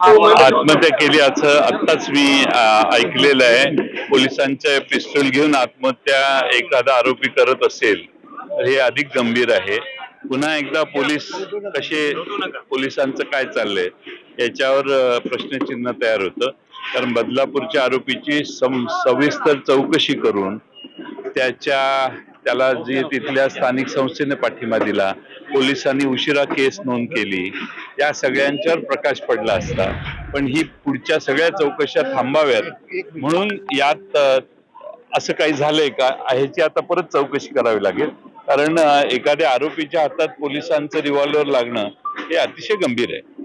आत्महत्या केली असं आत्ताच मी ऐकलेलं आहे. पोलिसांचे पिस्तूल घेऊन आत्महत्या एखादा आरोपी करत असेल तर हे अधिक गंभीर आहे. पुन्हा एकदा पोलीस कसे पोलिसांचं काय चाललंय याच्यावर प्रश्नचिन्ह तयार होतं. कारण बदलापूरच्या आरोपीची सम सविस्तर चौकशी करून त्याच्या त्याला जी तिथल्या स्थानिक संस्थेने पाठिंबा दिला पोलिसांनी उशिरा केस नोंद केली या सगळ्यांच्यावर प्रकाश पडला असता. पण ही पुढच्या सगळ्या चौकशा थांबाव्यात. म्हणून यात असं काही झालंय का ह्याची आता परत चौकशी करावी लागेल. कारण एखाद्या आरोपीच्या हातात पोलिसांचं रिव्हॉल्वर लागणं हे अतिशय गंभीर आहे.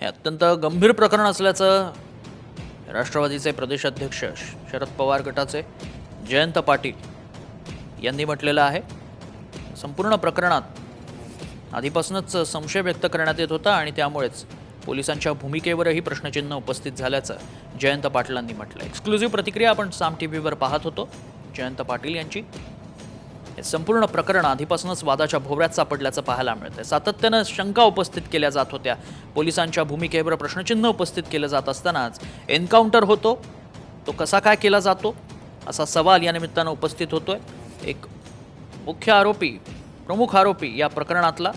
हे अत्यंत गंभीर प्रकरण असल्याचं राष्ट्रवादीचे प्रदेशाध्यक्ष शरद पवार गटाचे जयंत पाटील यांनी म्हटलेलं आहे. संपूर्ण प्रकरणात आधीपासूनच संशय व्यक्त करण्यात येत होता आणि त्यामुळेच पोलिसांच्या भूमिकेवरही प्रश्नचिन्ह उपस्थित झाल्याचं जयंत पाटलांनी म्हटलं एक्सक्लुझिव्ह प्रतिक्रिया आपण साम टी व्हीवर पाहत होतो. जयंत पाटील यांची हे संपूर्ण प्रकरण आधीपासूनच वादाच्या भोवऱ्यात सापडल्याचं पाहायला मिळतंय. सातत्यानं शंका उपस्थित केल्या जात होत्या. पोलिसांच्या भूमिकेवर प्रश्नचिन्ह उपस्थित केलं जात असतानाच एन्काउंटर होतो. तो कसा काय केला जातो? असा सवाल या निमित्तानं उपस्थित होतोय. एक मुख्य आरोपी प्रमुख आरोपी या प्रकरणातला